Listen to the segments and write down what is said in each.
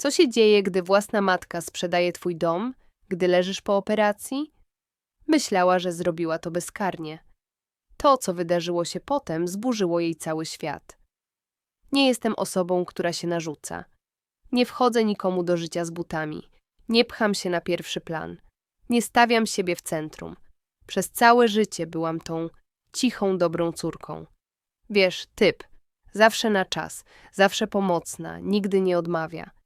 Co się dzieje, gdy własna matka sprzedaje twój dom, gdy leżysz po operacji? Myślała, że zrobiła to bezkarnie. To, co wydarzyło się potem, zburzyło jej cały świat. Nie jestem osobą, która się narzuca. Nie wchodzę nikomu do życia z butami. Nie pcham się na pierwszy plan. Nie stawiam siebie w centrum. Przez całe życie byłam tą cichą, dobrą córką. Wiesz, typ. Zawsze na czas, zawsze pomocna, nigdy nie odmawia.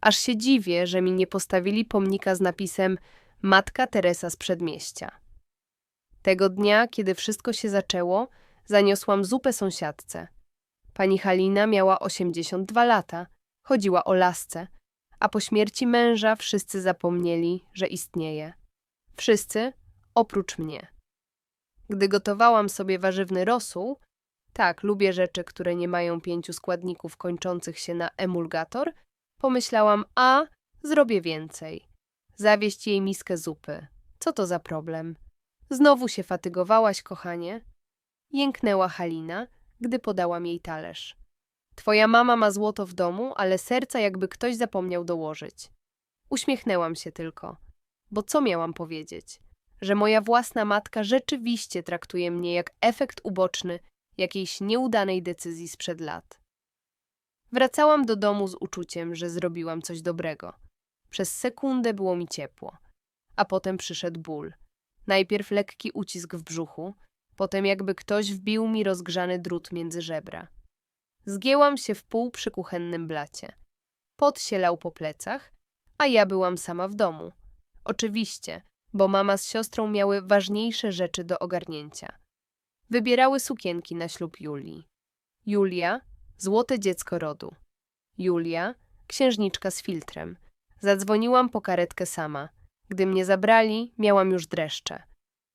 Aż się dziwię, że mi nie postawili pomnika z napisem Matka Teresa z przedmieścia. Tego dnia, kiedy wszystko się zaczęło, zaniosłam zupę sąsiadce. Pani Halina miała 82 lata, chodziła o lasce, a po śmierci męża wszyscy zapomnieli, że istnieje. Wszyscy, oprócz mnie. Gdy gotowałam sobie warzywny rosół, tak, lubię rzeczy, które nie mają pięciu składników kończących się na emulgator, pomyślałam, a, zrobię więcej. Zawieść jej miskę zupy. Co to za problem? Znowu się fatygowałaś, kochanie? Jęknęła Halina, gdy podałam jej talerz. Twoja mama ma złoto w domu, ale serca jakby ktoś zapomniał dołożyć. Uśmiechnęłam się tylko. Bo co miałam powiedzieć? Że moja własna matka rzeczywiście traktuje mnie jak efekt uboczny jakiejś nieudanej decyzji sprzed lat. Wracałam do domu z uczuciem, że zrobiłam coś dobrego. Przez sekundę było mi ciepło, a potem przyszedł ból. Najpierw lekki ucisk w brzuchu, potem jakby ktoś wbił mi rozgrzany drut między żebra. Zgięłam się w pół przy kuchennym blacie. Pot się lał po plecach, a ja byłam sama w domu. Oczywiście, bo mama z siostrą miały ważniejsze rzeczy do ogarnięcia. Wybierały sukienki na ślub Julii. Julia, złote dziecko rodu. Julia, księżniczka z filtrem. Zadzwoniłam po karetkę sama. Gdy mnie zabrali, miałam już dreszcze.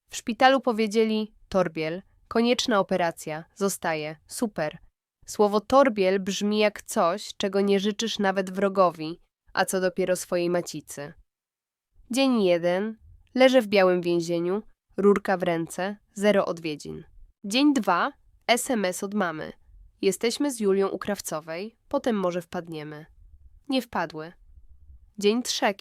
W szpitalu powiedzieli: Torbiel, konieczna operacja, zostaje, super. Słowo torbiel brzmi jak coś, czego nie życzysz nawet wrogowi, a co dopiero swojej macicy. Dzień jeden. Leżę w białym więzieniu, rurka w ręce, zero odwiedzin. Dzień dwa. SMS od mamy. Jesteśmy z Julią u Krawcowej, potem może wpadniemy. Nie wpadły. Dzień trzek.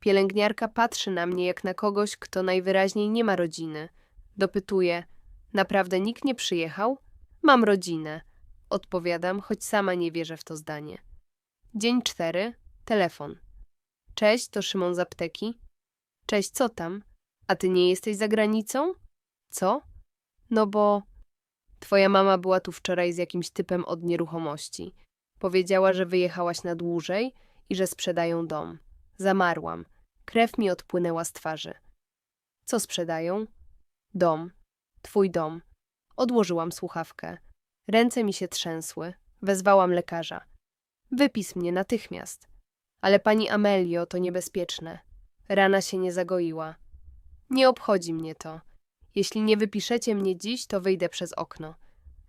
Pielęgniarka patrzy na mnie jak na kogoś, kto najwyraźniej nie ma rodziny. Dopytuje: Naprawdę nikt nie przyjechał? Mam rodzinę. Odpowiadam, choć sama nie wierzę w to zdanie. Dzień cztery. Telefon. Cześć, to Szymon z apteki. Cześć, co tam? A ty nie jesteś za granicą? Co? No bo twoja mama była tu wczoraj z jakimś typem od nieruchomości. Powiedziała, że wyjechałaś na dłużej i że sprzedają dom. Zamarłam. Krew mi odpłynęła z twarzy. Co sprzedają? Dom. Twój dom. Odłożyłam słuchawkę. Ręce mi się trzęsły. Wezwałam lekarza. Wypis mnie natychmiast. Ale pani Amelio, to niebezpieczne. Rana się nie zagoiła. Nie obchodzi mnie to. Jeśli nie wypiszecie mnie dziś, to wyjdę przez okno.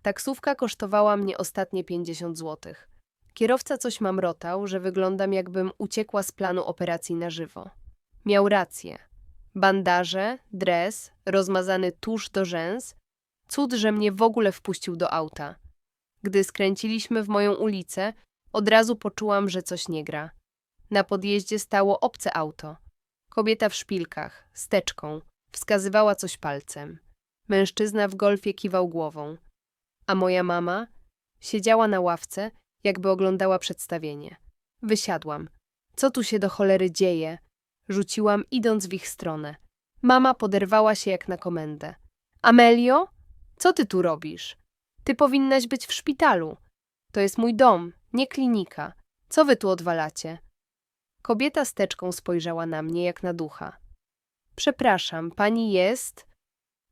Taksówka kosztowała mnie ostatnie 50 złotych. Kierowca coś mamrotał, że wyglądam jakbym uciekła z planu operacji na żywo. Miał rację. Bandaże, dres, rozmazany tusz do rzęs. Cud, że mnie w ogóle wpuścił do auta. Gdy skręciliśmy w moją ulicę, od razu poczułam, że coś nie gra. Na podjeździe stało obce auto. Kobieta w szpilkach, z teczką, wskazywała coś palcem. Mężczyzna w golfie kiwał głową. A moja mama siedziała na ławce, jakby oglądała przedstawienie. Wysiadłam. Co tu się do cholery dzieje? Rzuciłam, idąc w ich stronę. Mama poderwała się jak na komendę. Amelio? Co ty tu robisz? Ty powinnaś być w szpitalu. To jest mój dom, nie klinika. Co wy tu odwalacie? Kobieta z teczką spojrzała na mnie jak na ducha. Przepraszam, pani jest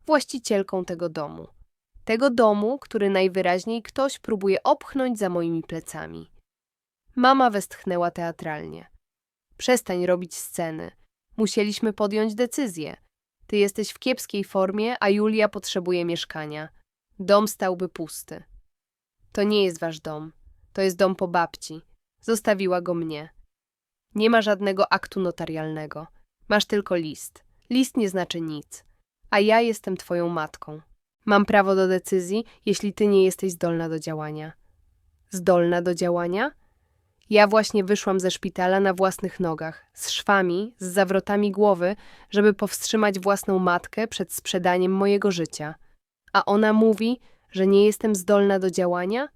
właścicielką tego domu. Tego domu, który najwyraźniej ktoś próbuje opchnąć za moimi plecami. Mama westchnęła teatralnie. Przestań robić sceny. Musieliśmy podjąć decyzję. Ty jesteś w kiepskiej formie, a Julia potrzebuje mieszkania. Dom stałby pusty. To nie jest wasz dom. To jest dom po babci. Zostawiła go mnie. Nie ma żadnego aktu notarialnego. Masz tylko list. List nie znaczy nic. A ja jestem twoją matką. Mam prawo do decyzji, jeśli ty nie jesteś zdolna do działania. Zdolna do działania? Ja właśnie wyszłam ze szpitala na własnych nogach, z szwami, z zawrotami głowy, żeby powstrzymać własną matkę przed sprzedaniem mojego życia. A ona mówi, że nie jestem zdolna do działania?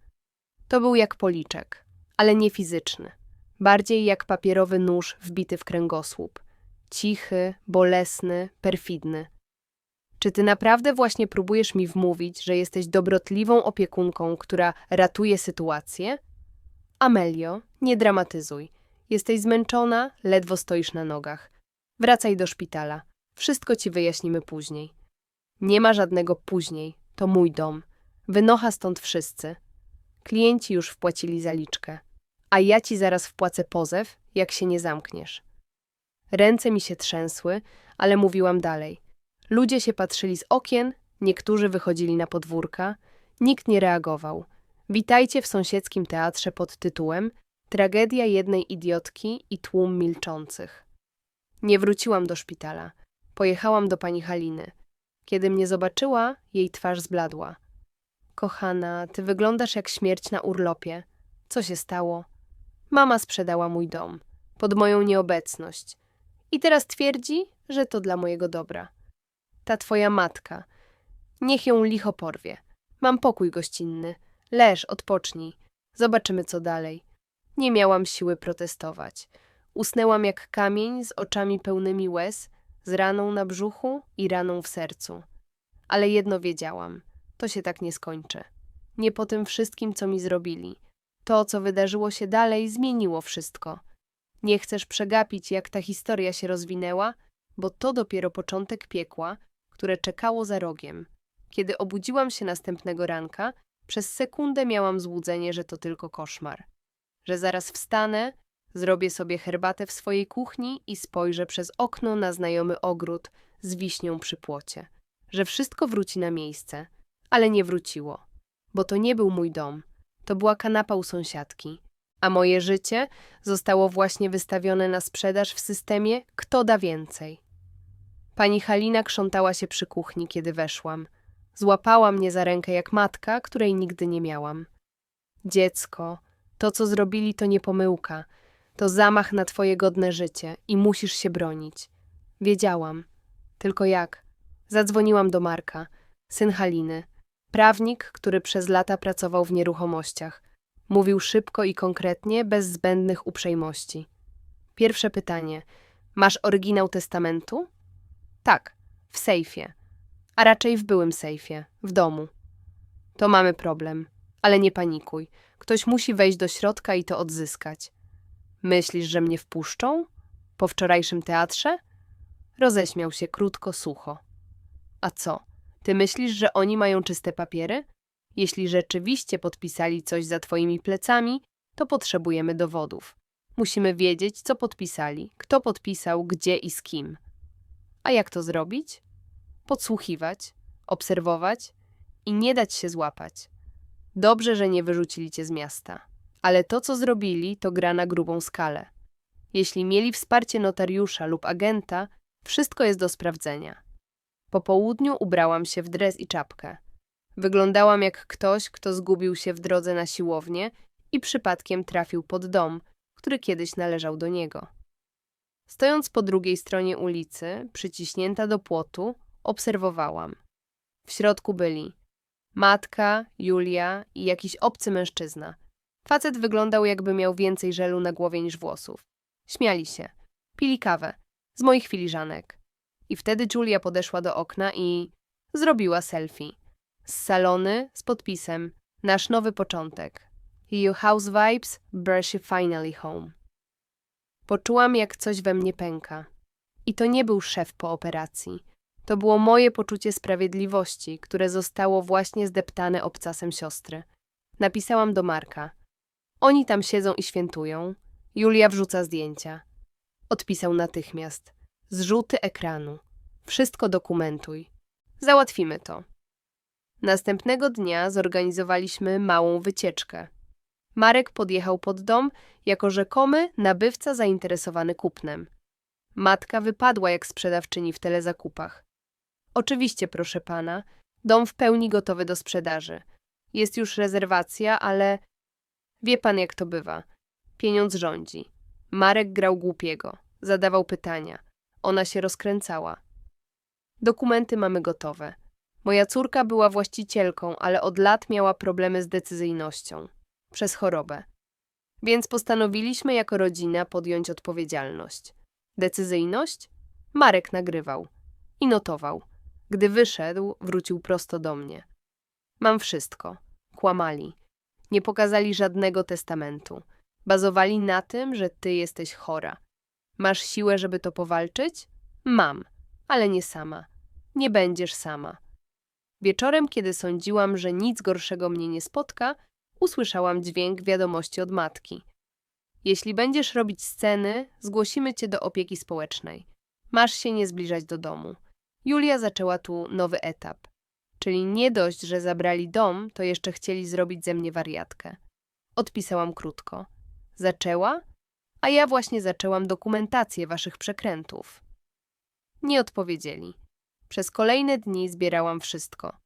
To był jak policzek, ale nie fizyczny. Bardziej jak papierowy nóż wbity w kręgosłup. Cichy, bolesny, perfidny. Czy ty naprawdę właśnie próbujesz mi wmówić, że jesteś dobrotliwą opiekunką, która ratuje sytuację? Amelio, nie dramatyzuj. Jesteś zmęczona, ledwo stoisz na nogach. Wracaj do szpitala. Wszystko ci wyjaśnimy później. Nie ma żadnego później. To mój dom. Wynocha stąd wszyscy. Klienci już wpłacili zaliczkę. A ja ci zaraz wpłacę pozew, jak się nie zamkniesz. Ręce mi się trzęsły, ale mówiłam dalej. Ludzie się patrzyli z okien, niektórzy wychodzili na podwórka, nikt nie reagował. Witajcie w sąsiedzkim teatrze pod tytułem Tragedia jednej idiotki i tłum milczących. Nie wróciłam do szpitala. Pojechałam do pani Haliny. Kiedy mnie zobaczyła, jej twarz zbladła. Kochana, ty wyglądasz jak śmierć na urlopie. Co się stało? Mama sprzedała mój dom. Pod moją nieobecność. I teraz twierdzi, że to dla mojego dobra. Ta twoja matka. Niech ją licho porwie. Mam pokój gościnny. Leż, odpocznij. Zobaczymy, co dalej. Nie miałam siły protestować. Usnęłam jak kamień, z oczami pełnymi łez, z raną na brzuchu i raną w sercu. Ale jedno wiedziałam. To się tak nie skończy. Nie po tym wszystkim, co mi zrobili. To, co wydarzyło się dalej, zmieniło wszystko. Nie chcesz przegapić, jak ta historia się rozwinęła, bo to dopiero początek piekła, które czekało za rogiem. Kiedy obudziłam się następnego ranka, przez sekundę miałam złudzenie, że to tylko koszmar. Że zaraz wstanę, zrobię sobie herbatę w swojej kuchni i spojrzę przez okno na znajomy ogród z wiśnią przy płocie. Że wszystko wróci na miejsce, ale nie wróciło, bo to nie był mój dom, to była kanapa u sąsiadki, a moje życie zostało właśnie wystawione na sprzedaż w systemie Kto da więcej. Pani Halina krzątała się przy kuchni, kiedy weszłam. Złapała mnie za rękę jak matka, której nigdy nie miałam. Dziecko, to co zrobili to nie pomyłka. To zamach na twoje godne życie i musisz się bronić. Wiedziałam. Tylko jak? Zadzwoniłam do Marka, syn Haliny. Prawnik, który przez lata pracował w nieruchomościach. Mówił szybko i konkretnie, bez zbędnych uprzejmości. Pierwsze pytanie. Masz oryginał testamentu? Tak, w sejfie. A raczej w byłym sejfie, w domu. To mamy problem, ale nie panikuj. Ktoś musi wejść do środka i to odzyskać. Myślisz, że mnie wpuszczą? Po wczorajszym teatrze? Roześmiał się krótko, sucho. A co? Ty myślisz, że oni mają czyste papiery? Jeśli rzeczywiście podpisali coś za twoimi plecami, to potrzebujemy dowodów. Musimy wiedzieć, co podpisali, kto podpisał, gdzie i z kim. A jak to zrobić? Podsłuchiwać, obserwować i nie dać się złapać. Dobrze, że nie wyrzucili cię z miasta. Ale to, co zrobili, to gra na grubą skalę. Jeśli mieli wsparcie notariusza lub agenta, wszystko jest do sprawdzenia. Po południu ubrałam się w dres i czapkę. Wyglądałam jak ktoś, kto zgubił się w drodze na siłownię i przypadkiem trafił pod dom, który kiedyś należał do niego. Stojąc po drugiej stronie ulicy, przyciśnięta do płotu, obserwowałam. W środku byli matka, Julia i jakiś obcy mężczyzna. Facet wyglądał, jakby miał więcej żelu na głowie niż włosów. Śmiali się, pili kawę z moich filiżanek. I wtedy Julia podeszła do okna i zrobiła selfie. Z salony z podpisem Nasz nowy początek. You house vibes, brush finally home. Poczułam, jak coś we mnie pęka. I to nie był szef po operacji. To było moje poczucie sprawiedliwości, które zostało właśnie zdeptane obcasem siostry. Napisałam do Marka. Oni tam siedzą i świętują. Julia wrzuca zdjęcia. Odpisał natychmiast. Zrzuty ekranu. Wszystko dokumentuj. Załatwimy to. Następnego dnia zorganizowaliśmy małą wycieczkę. Marek podjechał pod dom jako rzekomy nabywca zainteresowany kupnem. Matka wypadła jak sprzedawczyni w telezakupach. Oczywiście, proszę pana, dom w pełni gotowy do sprzedaży. Jest już rezerwacja, ale wie pan jak to bywa. Pieniądz rządzi. Marek grał głupiego. Zadawał pytania. Ona się rozkręcała. Dokumenty mamy gotowe. Moja córka była właścicielką, ale od lat miała problemy z decyzyjnością. Przez chorobę. Więc postanowiliśmy jako rodzina podjąć odpowiedzialność. Decyzyjność? Marek nagrywał. I notował. Gdy wyszedł, wrócił prosto do mnie. Mam wszystko. Kłamali. Nie pokazali żadnego testamentu. Bazowali na tym, że ty jesteś chora. Masz siłę, żeby to powalczyć? Mam, ale nie sama. Nie będziesz sama. Wieczorem, kiedy sądziłam, że nic gorszego mnie nie spotka, usłyszałam dźwięk wiadomości od matki. Jeśli będziesz robić sceny, zgłosimy cię do opieki społecznej. Masz się nie zbliżać do domu. Julia zaczęła tu nowy etap. Czyli nie dość, że zabrali dom, to jeszcze chcieli zrobić ze mnie wariatkę. Odpisałam krótko. Zaczęła? A ja właśnie zaczęłam dokumentację waszych przekrętów. Nie odpowiedzieli. Przez kolejne dni zbierałam wszystko.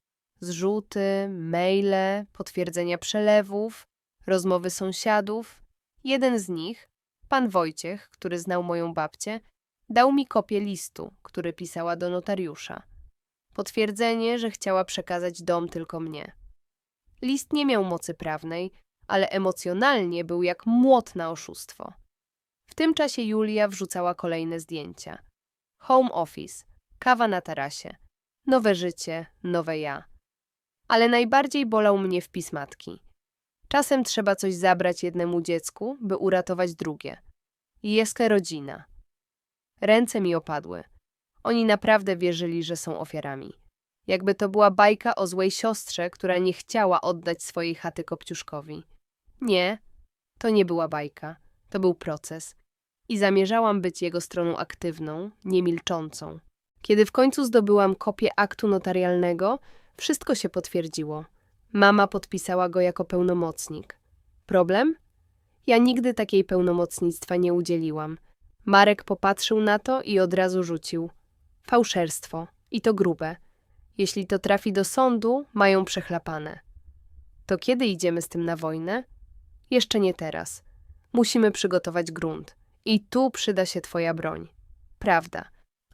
Zrzuty, maile, potwierdzenia przelewów, rozmowy sąsiadów. Jeden z nich, pan Wojciech, który znał moją babcię, dał mi kopię listu, który pisała do notariusza. Potwierdzenie, że chciała przekazać dom tylko mnie. List nie miał mocy prawnej, ale emocjonalnie był jak młot na oszustwo. W tym czasie Julia wrzucała kolejne zdjęcia. Home office, kawa na tarasie, nowe życie, nowe ja. Ale najbardziej bolał mnie wpis matki. Czasem trzeba coś zabrać jednemu dziecku, by uratować drugie. Jest rodzina. Ręce mi opadły. Oni naprawdę wierzyli, że są ofiarami. Jakby to była bajka o złej siostrze, która nie chciała oddać swojej chaty Kopciuszkowi. Nie, to nie była bajka. To był proces. I zamierzałam być jego stroną aktywną, nie milczącą. Kiedy w końcu zdobyłam kopię aktu notarialnego, wszystko się potwierdziło. Mama podpisała go jako pełnomocnik. Problem? Ja nigdy takiej pełnomocnictwa nie udzieliłam. Marek popatrzył na to i od razu rzucił. Fałszerstwo. I to grube. Jeśli to trafi do sądu, mają przechlapane. To kiedy idziemy z tym na wojnę? Jeszcze nie teraz. Musimy przygotować grunt. I tu przyda się twoja broń. Prawda.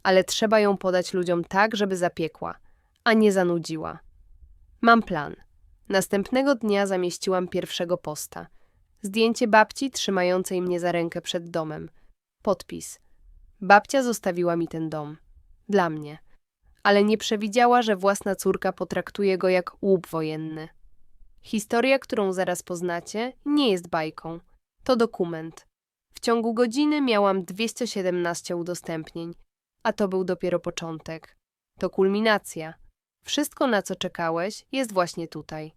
Ale trzeba ją podać ludziom tak, żeby zapiekła, a nie zanudziła. Mam plan. Następnego dnia zamieściłam pierwszego posta. Zdjęcie babci trzymającej mnie za rękę przed domem. Podpis. Babcia zostawiła mi ten dom. Dla mnie. Ale nie przewidziała, że własna córka potraktuje go jak łup wojenny. Historia, którą zaraz poznacie, nie jest bajką. To dokument. W ciągu godziny miałam 217 udostępnień, a to był dopiero początek. To kulminacja. Wszystko, na co czekałeś, jest właśnie tutaj.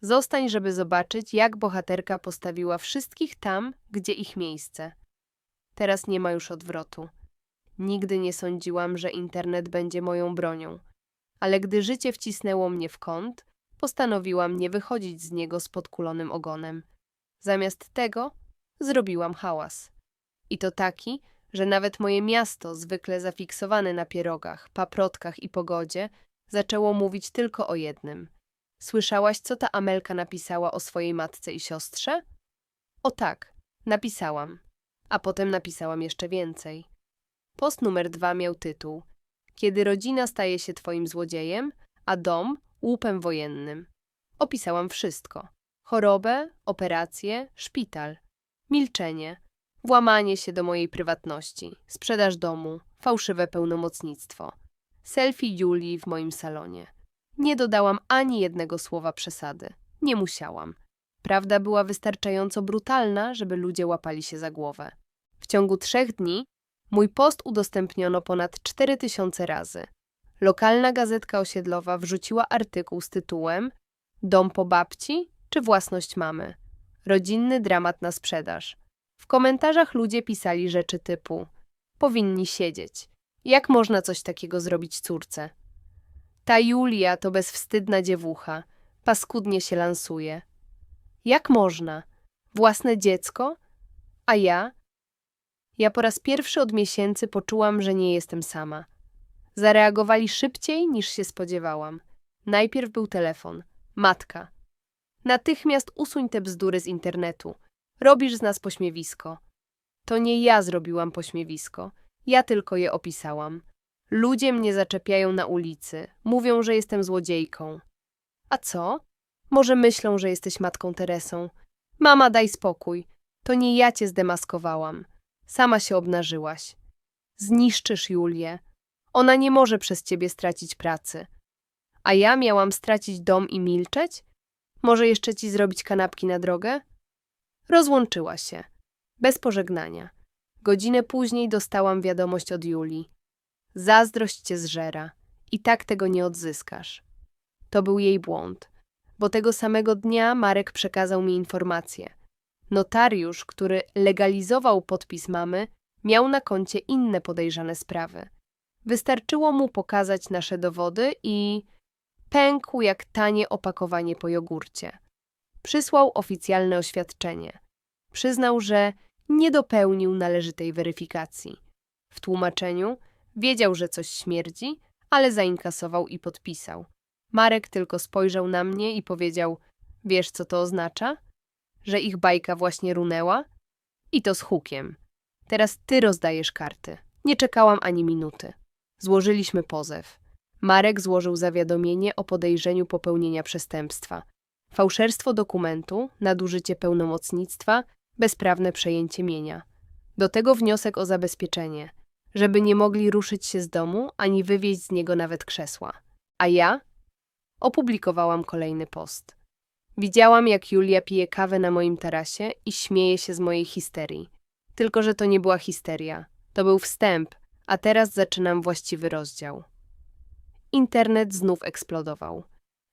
Zostań, żeby zobaczyć, jak bohaterka postawiła wszystkich tam, gdzie ich miejsce. Teraz nie ma już odwrotu. Nigdy nie sądziłam, że internet będzie moją bronią. Ale gdy życie wcisnęło mnie w kąt, postanowiłam nie wychodzić z niego z podkulonym ogonem. Zamiast tego zrobiłam hałas. I to taki, że nawet moje miasto, zwykle zafiksowane na pierogach, paprotkach i pogodzie, zaczęło mówić tylko o jednym. Słyszałaś, co ta Amelka napisała o swojej matce i siostrze? O tak, napisałam. A potem napisałam jeszcze więcej. Post numer dwa miał tytuł Kiedy rodzina staje się twoim złodziejem, a dom łupem wojennym. Opisałam wszystko. Chorobę, operację, szpital. Milczenie. Włamanie się do mojej prywatności. Sprzedaż domu. Fałszywe pełnomocnictwo. Selfie Julii w moim salonie. Nie dodałam ani jednego słowa przesady. Nie musiałam. Prawda była wystarczająco brutalna, żeby ludzie łapali się za głowę. W ciągu trzech dni mój post udostępniono ponad 4000 razy. Lokalna gazetka osiedlowa wrzuciła artykuł z tytułem Dom po babci czy własność mamy? Rodzinny dramat na sprzedaż. W komentarzach ludzie pisali rzeczy typu Powinni siedzieć. Jak można coś takiego zrobić córce? Ta Julia to bezwstydna dziewucha. Paskudnie się lansuje. Jak można? Własne dziecko? A ja? Ja po raz pierwszy od miesięcy poczułam, że nie jestem sama. Zareagowali szybciej niż się spodziewałam. Najpierw był telefon. Matka. Natychmiast usuń te bzdury z internetu. Robisz z nas pośmiewisko. To nie ja zrobiłam pośmiewisko. Ja tylko je opisałam. Ludzie mnie zaczepiają na ulicy. Mówią, że jestem złodziejką. A co? Może myślą, że jesteś matką Teresą. Mama, daj spokój. To nie ja cię zdemaskowałam. Sama się obnażyłaś. Zniszczysz Julię. Ona nie może przez ciebie stracić pracy. A ja miałam stracić dom i milczeć? Może jeszcze ci zrobić kanapki na drogę? Rozłączyła się. Bez pożegnania. Godzinę później dostałam wiadomość od Julii. Zazdrość cię zżera. I tak tego nie odzyskasz. To był jej błąd, bo tego samego dnia Marek przekazał mi informację. Notariusz, który legalizował podpis mamy, miał na koncie inne podejrzane sprawy. Wystarczyło mu pokazać nasze dowody i pękł jak tanie opakowanie po jogurcie. Przysłał oficjalne oświadczenie. Przyznał, że nie dopełnił należytej weryfikacji. W tłumaczeniu wiedział, że coś śmierdzi, ale zainkasował i podpisał. Marek tylko spojrzał na mnie i powiedział: Wiesz, co to oznacza? Że ich bajka właśnie runęła? I to z hukiem. Teraz ty rozdajesz karty. Nie czekałam ani minuty. Złożyliśmy pozew. Marek złożył zawiadomienie o podejrzeniu popełnienia przestępstwa. Fałszerstwo dokumentu, nadużycie pełnomocnictwa, bezprawne przejęcie mienia. Do tego wniosek o zabezpieczenie, żeby nie mogli ruszyć się z domu ani wywieźć z niego nawet krzesła. A ja opublikowałam kolejny post. Widziałam, jak Julia pije kawę na moim tarasie i śmieje się z mojej histerii. Tylko, że to nie była histeria. To był wstęp, a teraz zaczynam właściwy rozdział. Internet znów eksplodował.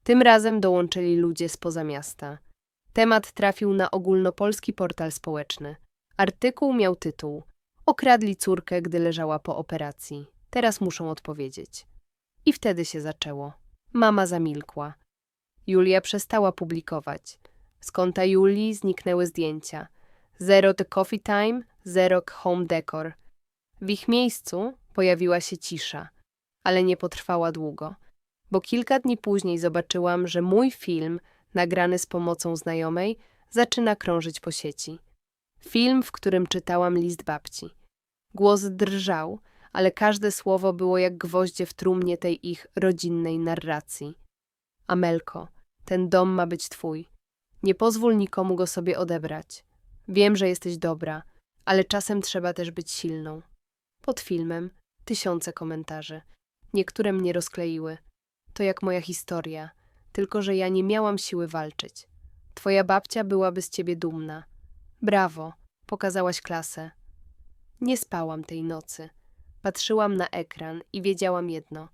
Tym razem dołączyli ludzie spoza miasta. Temat trafił na ogólnopolski portal społeczny. Artykuł miał tytuł Okradli córkę, gdy leżała po operacji. Teraz muszą odpowiedzieć. I wtedy się zaczęło. Mama zamilkła. Julia przestała publikować. Z konta Julii zniknęły zdjęcia. Zero the coffee time, zero home decor. W ich miejscu pojawiła się cisza, ale nie potrwała długo, bo kilka dni później zobaczyłam, że mój film, nagrany z pomocą znajomej, zaczyna krążyć po sieci. Film, w którym czytałam list babci. Głos drżał, ale każde słowo było jak gwoździe w trumnie tej ich rodzinnej narracji. Amelko, ten dom ma być twój. Nie pozwól nikomu go sobie odebrać. Wiem, że jesteś dobra, ale czasem trzeba też być silną. Pod filmem tysiące komentarzy. Niektóre mnie rozkleiły. To jak moja historia, tylko że ja nie miałam siły walczyć. Twoja babcia byłaby z ciebie dumna. Brawo, pokazałaś klasę. Nie spałam tej nocy. Patrzyłam na ekran i wiedziałam jedno.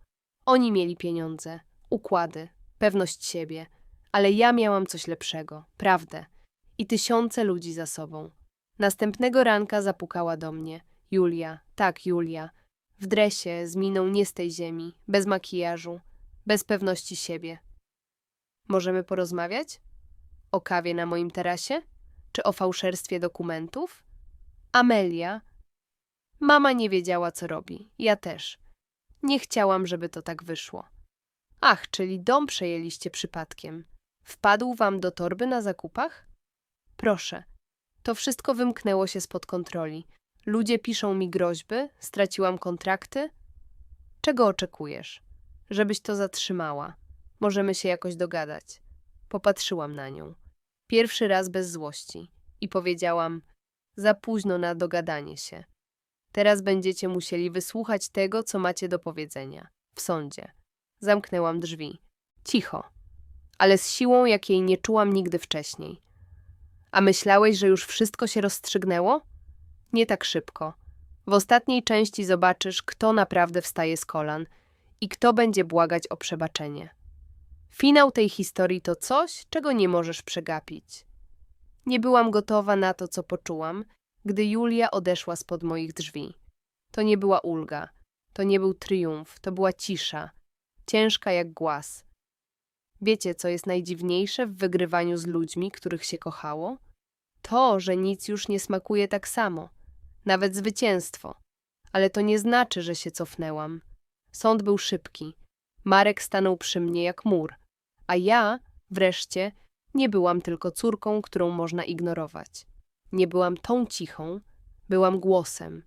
Oni mieli pieniądze, układy, pewność siebie, ale ja miałam coś lepszego, prawdę. I tysiące ludzi za sobą. Następnego ranka zapukała do mnie. Julia, tak, Julia. W dresie, z miną nie z tej ziemi, bez makijażu, bez pewności siebie. Możemy porozmawiać? O kawie na moim tarasie? Czy o fałszerstwie dokumentów? Amelia. Mama nie wiedziała, co robi. Ja też. Nie chciałam, żeby to tak wyszło. Ach, czyli dom przejęliście przypadkiem. Wpadł wam do torby na zakupach? Proszę. To wszystko wymknęło się spod kontroli. Ludzie piszą mi groźby, straciłam kontrakty. Czego oczekujesz? Żebyś to zatrzymała. Możemy się jakoś dogadać. Popatrzyłam na nią. Pierwszy raz bez złości. I powiedziałam, za późno na dogadanie się. Teraz będziecie musieli wysłuchać tego, co macie do powiedzenia. W sądzie. Zamknęłam drzwi. Cicho. Ale z siłą, jakiej nie czułam nigdy wcześniej. A myślałeś, że już wszystko się rozstrzygnęło? Nie tak szybko. W ostatniej części zobaczysz, kto naprawdę wstaje z kolan i kto będzie błagać o przebaczenie. Finał tej historii to coś, czego nie możesz przegapić. Nie byłam gotowa na to, co poczułam, gdy Julia odeszła spod moich drzwi. To nie była ulga, to nie był triumf, to była cisza, ciężka jak głaz. Wiecie, co jest najdziwniejsze w wygrywaniu z ludźmi, których się kochało? To, że nic już nie smakuje tak samo nawet zwycięstwo. Ale to nie znaczy, że się cofnęłam. Sąd był szybki. Marek stanął przy mnie jak mur, a ja, wreszcie, nie byłam tylko córką, którą można ignorować. Nie byłam tą cichą, byłam głosem.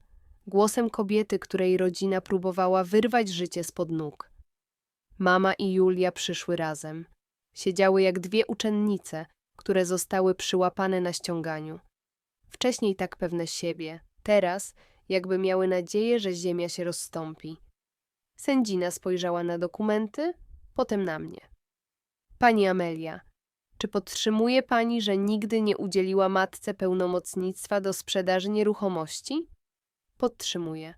Głosem kobiety, której rodzina próbowała wyrwać życie spod nóg. Mama i Julia przyszły razem. Siedziały jak dwie uczennice, które zostały przyłapane na ściąganiu. Wcześniej tak pewne siebie, teraz jakby miały nadzieję, że ziemia się rozstąpi. Sędzina spojrzała na dokumenty, potem na mnie. Pani Amelia, czy podtrzymuje pani, że nigdy nie udzieliła matce pełnomocnictwa do sprzedaży nieruchomości? Podtrzymuję.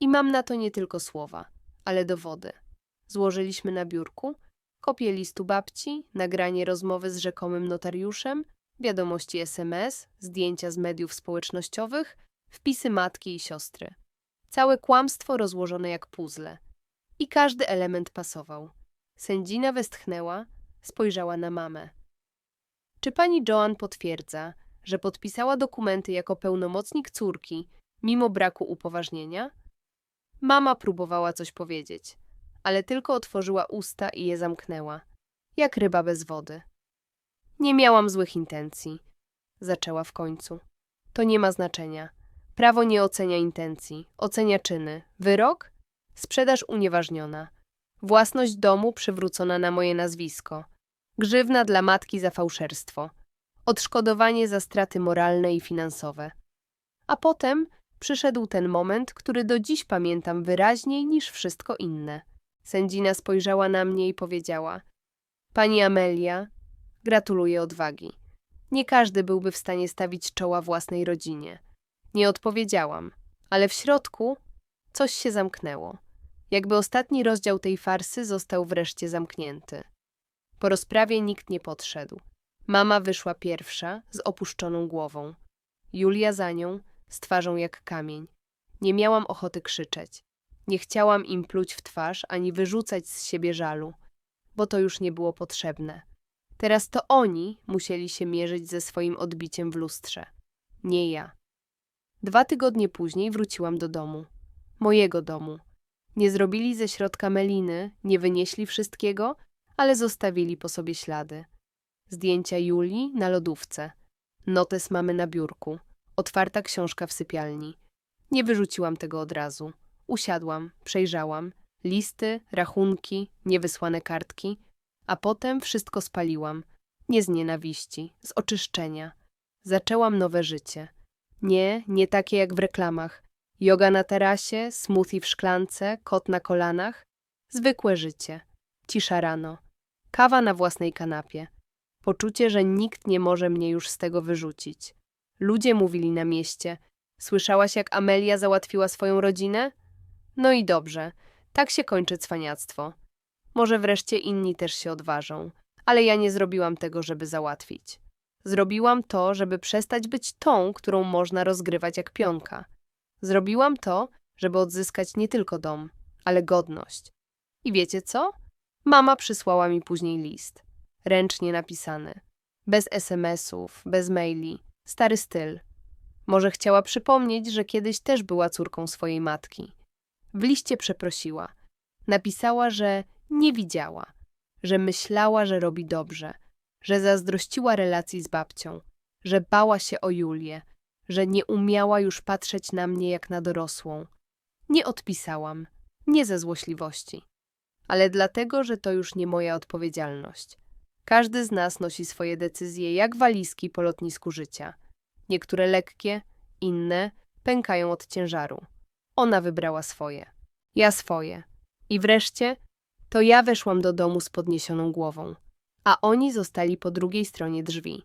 I mam na to nie tylko słowa, ale dowody. Złożyliśmy na biurku kopię listu babci, nagranie rozmowy z rzekomym notariuszem, wiadomości SMS, zdjęcia z mediów społecznościowych, wpisy matki i siostry. Całe kłamstwo rozłożone jak puzzle. I każdy element pasował. Sędzina westchnęła, spojrzała na mamę. Czy pani Joan potwierdza, że podpisała dokumenty jako pełnomocnik córki, mimo braku upoważnienia? Mama próbowała coś powiedzieć, ale tylko otworzyła usta i je zamknęła, jak ryba bez wody. Nie miałam złych intencji, zaczęła w końcu. To nie ma znaczenia. Prawo nie ocenia intencji, ocenia czyny. Wyrok? Sprzedaż unieważniona. Własność domu przywrócona na moje nazwisko. Grzywna dla matki za fałszerstwo. Odszkodowanie za straty moralne i finansowe. A potem przyszedł ten moment, który do dziś pamiętam wyraźniej niż wszystko inne. Sędzina spojrzała na mnie i powiedziała: Pani Amelia, gratuluję odwagi. Nie każdy byłby w stanie stawić czoła własnej rodzinie. Nie odpowiedziałam, ale w środku coś się zamknęło. Jakby ostatni rozdział tej farsy został wreszcie zamknięty. Po rozprawie nikt nie podszedł. Mama wyszła pierwsza, z opuszczoną głową. Julia za nią, z twarzą jak kamień. Nie miałam ochoty krzyczeć. Nie chciałam im pluć w twarz ani wyrzucać z siebie żalu, bo to już nie było potrzebne. Teraz to oni musieli się mierzyć ze swoim odbiciem w lustrze, nie ja. Dwa tygodnie później wróciłam do domu. Mojego domu. Nie zrobili ze środka meliny, nie wynieśli wszystkiego, ale zostawili po sobie ślady. Zdjęcia Julii na lodówce. Notes mamy na biurku. Otwarta książka w sypialni. Nie wyrzuciłam tego od razu. Usiadłam, przejrzałam. Listy, rachunki, niewysłane kartki. A potem wszystko spaliłam. Nie z nienawiści, z oczyszczenia. Zaczęłam nowe życie. Nie, nie takie jak w reklamach. Yoga na tarasie, smoothie w szklance, kot na kolanach. Zwykłe życie. Cisza rano. Kawa na własnej kanapie. Poczucie, że nikt nie może mnie już z tego wyrzucić. Ludzie mówili na mieście. Słyszałaś, jak Amelia załatwiła swoją rodzinę? No i dobrze. Tak się kończy cwaniactwo. Może wreszcie inni też się odważą. Ale ja nie zrobiłam tego, żeby załatwić. Zrobiłam to, żeby przestać być tą, którą można rozgrywać jak pionka. Zrobiłam to, żeby odzyskać nie tylko dom, ale godność. I wiecie co? Mama przysłała mi później list. Ręcznie napisany. Bez SMS-ów, bez maili. Stary styl. Może chciała przypomnieć, że kiedyś też była córką swojej matki. W liście przeprosiła. Napisała, że nie widziała, że myślała, że robi dobrze, że zazdrościła relacji z babcią, że bała się o Julię, że nie umiała już patrzeć na mnie jak na dorosłą. Nie odpisałam, nie ze złośliwości, ale dlatego, że to już nie moja odpowiedzialność. Każdy z nas nosi swoje decyzje jak walizki po lotnisku życia. Niektóre lekkie, inne pękają od ciężaru. Ona wybrała swoje, ja swoje. I wreszcie to ja weszłam do domu z podniesioną głową, a oni zostali po drugiej stronie drzwi.